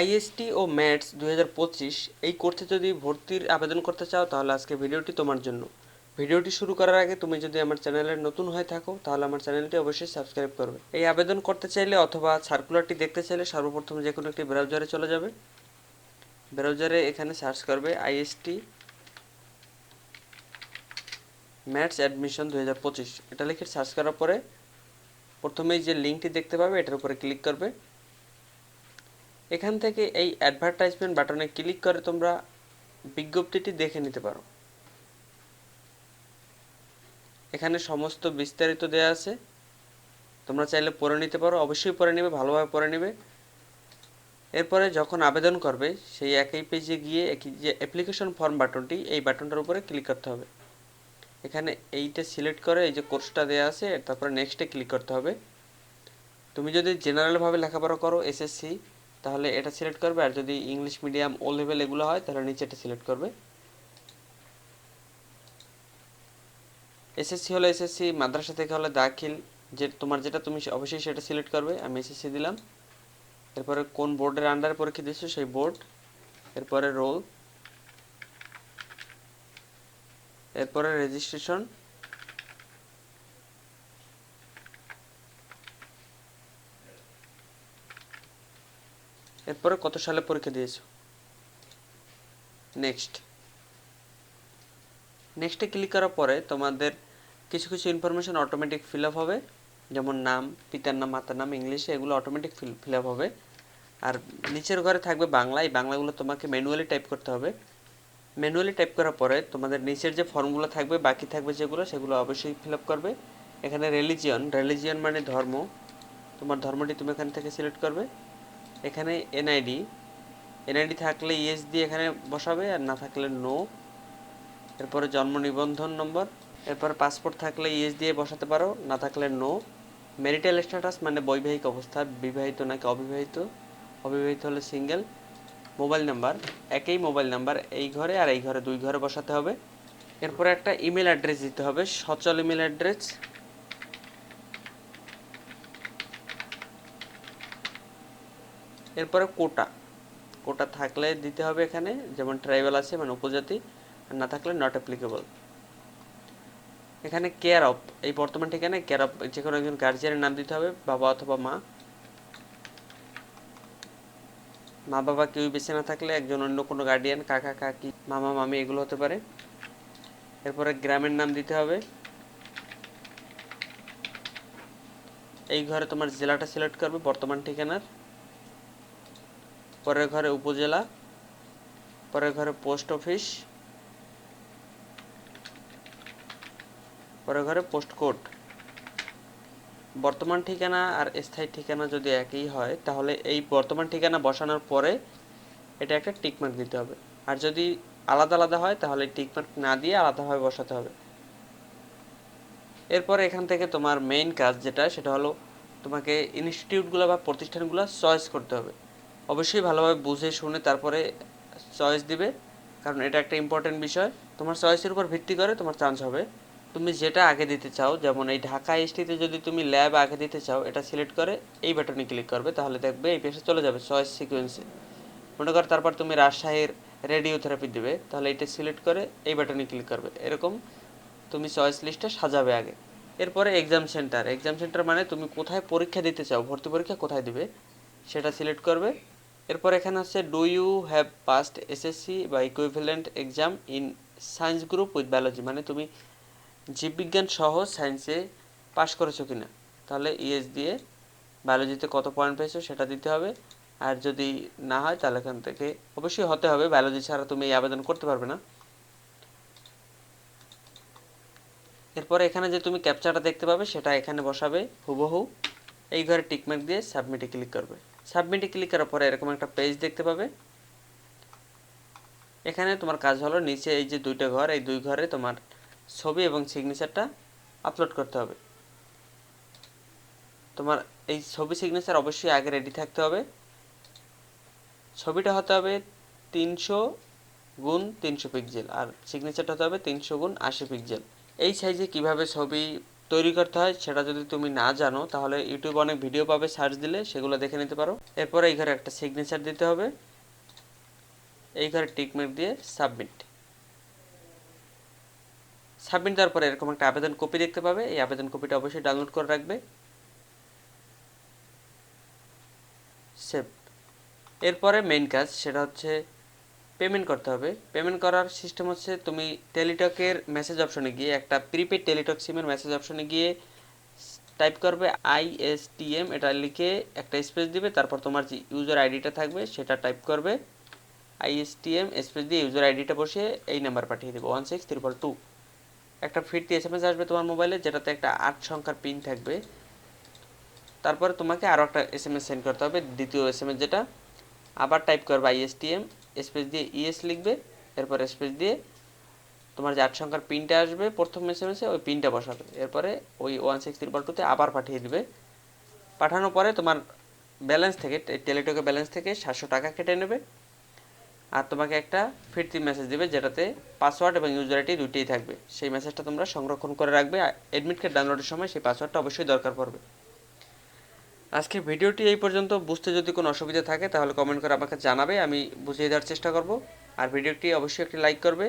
IST ও হাজার পঁচিশ, এই কোর্সে যদি ভর্তির আবেদন করতে চাও, তাহলে আজকে ভিডিওটি তোমার জন্য। ভিডিওটি শুরু করার আগে তুমি যদি আমার চ্যানেলের নতুন হয়ে থাকো, তাহলে আমার চ্যানেলটি অবশ্যই সাবস্ক্রাইব করবে। এই আবেদন করতে চাইলে অথবা সার্কুলারটি দেখতে চাইলে সর্বপ্রথম যে কোনো একটি ব্রাউজারে চলে যাবে। ব্রাউজারে এখানে সার্চ করবে আইএসটি ম্যাথস অ্যাডমিশন দু হাজার পঁচিশ। এটা লিখে সার্চ করার পরে প্রথমেই যে লিঙ্কটি দেখতে পাবে, এটার উপরে ক্লিক করবে। এখান থেকে এই অ্যাডভার্টাইজমেন্ট বাটনে ক্লিক করে তোমরা বিজ্ঞপ্তিটি দেখে নিতে পারো। এখানে সমস্ত বিস্তারিত দেওয়া আছে। তোমরা চাইলে পড়ে নিতে পারো, অবশ্যই পড়ে নেবে, ভালোভাবে পড়ে নেবে। এরপরে যখন আবেদন করবে, সেই একই পেজে গিয়ে একই যে অ্যাপ্লিকেশন ফর্ম বাটনটি এই বাটনটার উপরে ক্লিক করতে হবে। এখানে এইটা সিলেক্ট করে এই যে কোর্সটা দেওয়া আছে, তারপরে নেক্সটে ক্লিক করতে হবে। তুমি যদি জেনারেলভাবে লেখাপড়া করো এসএসসি তাহলে এটা সিলেক্ট করবে, আর যদি ইংলিশ মিডিয়াম ও লেভেল এগুলো হয়, তাহলে নিচে এটা সিলেক্ট করবে। এসএসসি হলে এসএসসি মাদ্রাসা থেকে হলে দাখিল, যে তোমার যেটা তুমি অবশ্যই সেটা সিলেক্ট করবে। আমি এসএসসি দিলাম। এরপরে কোন বোর্ডের আন্ডারে পরীক্ষা দিচ্ছ সেই বোর্ড এরপরে রোল এরপরে রেজিস্ট্রেশন এরপরে কত সালে পরীক্ষা দিয়েছ? নেক্সট নেক্সটে ক্লিক করার পরে তোমাদের কিছু কিছু ইনফরমেশন অটোমেটিক ফিল আপ হবে। যেমন নাম, পিতার নাম, মাতার নাম, ইংলিশে এগুলো অটোমেটিক ফিল ফিল আপ হবে। আর নিচের ঘরে থাকবে বাংলা, এই বাংলাগুলো তোমাকে ম্যানুয়ালি টাইপ করতে হবে। ম্যানুয়ালি টাইপ করার পরে তোমাদের নিচের যে ফর্মগুলো থাকবে, বাকি থাকবে যেগুলো, সেগুলো অবশ্যই ফিল আপ করবে। এখানে রিলিজিয়ন রিলিজিয়ন মানে ধর্ম। তোমার ধর্মটি তুমি এখান থেকে সিলেক্ট করবে। এখানে এনআইডি এনআইডি থাকলে ইয়েস দিয়ে এখানে বসাবে আর না থাকলে নো এরপরে জন্ম নিবন্ধন নম্বর, এরপর পাসপোর্ট থাকলে ইয়েস দিয়ে বসাতে পারো, না থাকলে নো ম্যারিটাল স্ট্যাটাস মানে বৈবাহিক অবস্থা, বিবাহিত নাকি অবিবাহিত? অবিবাহিত হলে সিঙ্গেল মোবাইল নাম্বার একই মোবাইল নাম্বার এই ঘরে আর এই ঘরে দুই ঘরে বসাতে হবে। এরপরে একটা ইমেল অ্যাড্রেস দিতে হবে, সচল ইমেল অ্যাড্রেস এরপরে কোটা। কোটা থাকলে দিতে হবে এখানে, যেমন ট্রাইবাল আছে মানে উপজাতি না থাকলে নট অ্যাপ্লিকেবল এখানে কেয়ার অফ এই বর্তমান ঠিকানায় কেয়ার অফ যে কোনো একজন গার্জিয়ানের নাম দিতে হবে, বাবা অথবা মা। মা বাবা কেউ বেঁচে না থাকলে একজন অন্য কোনো গার্ডিয়ান কাকা, কাকি, মামা, মামি, এগুলো হতে পারে। এরপরে গ্রামের নাম দিতে হবে। এই ঘরে তোমার জেলাটা সিলেক্ট করবে, বর্তমান ঠিকানার। পরের ঘরে উপজেলা, পরের ঘরে পোস্ট অফিস, পরের ঘরে পোস্ট কোড বর্তমান ঠিকানা আর স্থায়ী ঠিকানা যদি একই হয়, তাহলে এই বর্তমান ঠিকানা বসানোর পরে এটা একটা টিকমার্ক দিতে হবে। আর যদি আলাদা আলাদা হয়, তাহলে টিকমার্ক না দিয়ে আলাদাভাবে বসাতে হবে। এরপর এখান থেকে তোমার মেইন কাজ যেটা, সেটা হলো তোমাকে ইনস্টিটিউটগুলো বা প্রতিষ্ঠানগুলো চয়েস করতে হবে। অবশ্যই ভালোভাবে বুঝে শুনে তারপরে চয়েস দিবে। কারণ এটা একটা ইম্পর্টেন্ট বিষয়। তোমার চয়েসের উপর ভিত্তি করে তোমার চান্স হবে। তুমি যেটা আগে দিতে চাও, যেমন এই ঢাকা এসটিতে যদি তুমি ল্যাব আগে দিতে চাও, এটা সিলেক্ট করে এই বাটনে ক্লিক করবে, তাহলে দেখবে এই পেশে চলে যাবে চয়েস সিকোয়েন্সে মনে কর তারপর তুমি রাজশাহীর রেডিওথেরাপি দেবে, তাহলে এটা সিলেক্ট করে এই বাটনে ক্লিক করবে। এরকম তুমি চয়েস লিস্টটা সাজাবে আগে। এরপরে এক্সাম সেন্টার এক্সাম সেন্টার মানে তুমি কোথায় পরীক্ষা দিতে চাও, ভর্তি পরীক্ষা কোথায় দিবে? সেটা সিলেক্ট করবে। এরপর এখানে আছে do you have passed SSC বা equivalent exam in science group with biology মানে তুমি জীববিজ্ঞান সহ সায়েন্সে পাশ করেছ কিনা? তাহলে ইএস দিয়ে বায়োলজিতে কত পয়েন্ট পেয়েছ সেটা দিতে হবে। আর যদি না হয়, তাহলে এখান থেকে অবশ্যই হতে হবে। বায়োলজি ছাড়া তুমি এই আবেদন করতে পারবে না। এরপরে এখানে যে তুমি ক্যাপচারটা দেখতে পাবে, সেটা এখানে বসাবে হুবহু। এই ঘরে টিকমার্ক দিয়ে সাবমিটে ক্লিক করবে। সাবমিটে ক্লিক করার পরে এরকম একটা পেজ দেখতে পাবে। এখানে তোমার কাজ হলো নিচে এই যে দুইটা ঘর, এই দুই ঘরে তোমার ছবি এবং সিগনেচারটা আপলোড করতে হবে। তোমার এই ছবি সিগনেচার অবশ্যই আগে রেডি থাকতে হবে। ছবিটা হতে হবে তিনশো গুণ তিনশো পিক্সেল আর সিগনেচারটা হতে হবে তিনশো গুণ আশি পিক্সেল এই সাইজে কীভাবে ছবি তৈরি করতে হয়, সেটা যদি তুমি না জানো, তাহলে ইউটিউবে অনেক ভিডিও পাবে সার্চ দিলে সেগুলো দেখে নিতে পারো। এরপরে এই ঘরে একটা সিগনেচার দিতে হবে। এই ঘরে টিকমার্ক দিয়ে সাবমিট সাবমিট দেওয়ার পরে এরকম একটা আবেদন কপি দেখতে পাবে। এই আবেদন কপিটা অবশ্যই ডাউনলোড করে রাখবে। সেভ এরপরে মেইন কাজ, সেটা হচ্ছে পেমেন্ট করতে হবে। পেমেন্ট করার সিস্টেম হচ্ছে তুমি টেলিটকের মেসেজ অপশনে গিয়ে একটা প্রিপেড টেলিটক সিমের মেসেজ অপশনে গিয়ে টাইপ করবে আইএসটিএম এটা লিখে একটা স্পেস দিবে, তারপর তোমার যে ইউজার আইডিটা থাকবে সেটা টাইপ করবে। আইএসটিএম স্পেস দিয়ে ইউজার আইডিটা বসিয়ে এই নাম্বার পাঠিয়ে দেবে ওয়ান সিক্স ত্রিপল টু একটা ফিরতি এস এম এস আসবে তোমার মোবাইলে যেটাতে একটা আট সংখ্যার পিন থাকবে। তারপরে তোমাকে আরও একটা এস এম এস সেন্ড করতে হবে, দ্বিতীয় এস এম এস যেটা। আবার টাইপ করবে আইএসটিএম স্পেস দিয়ে ইএস লিখবে, এরপর স্পেস দিয়ে তোমার যে আট সংখ্যার পিনটা আসবে, প্রথম এস এম ওই পিনটা বসাবে। এরপরে ওই ওয়ান সিক্স ত্রিপল টুতে আবার পাঠিয়ে দিবে। পাঠানোর পরে তোমার ব্যালেন্স থেকে টেলিটকের ব্যালেন্স থেকে সাতশো টাকা কেটে নেবে। আর তোমাকে একটা ফিরতি মেসেজ দিবে, যেটাতে পাসওয়ার্ড এবং ইউজার আইডি দুইটাই থাকবে। সেই মেসেজটা তোমরা সংরক্ষণ করে রাখবে। অ্যাডমিট কার্ড ডাউনলোডের সময় সেই পাসওয়ার্ডটা অবশ্যই দরকার পড়বে। আজকে ভিডিওটি এই পর্যন্ত। বুঝতে যদি কোনো অসুবিধা থাকে, তাহলে কমেন্ট করে আমাকে জানাবে, আমি বুঝিয়ে দেওয়ার চেষ্টা করব। আর ভিডিওটি অবশ্যই একটি লাইক করবে।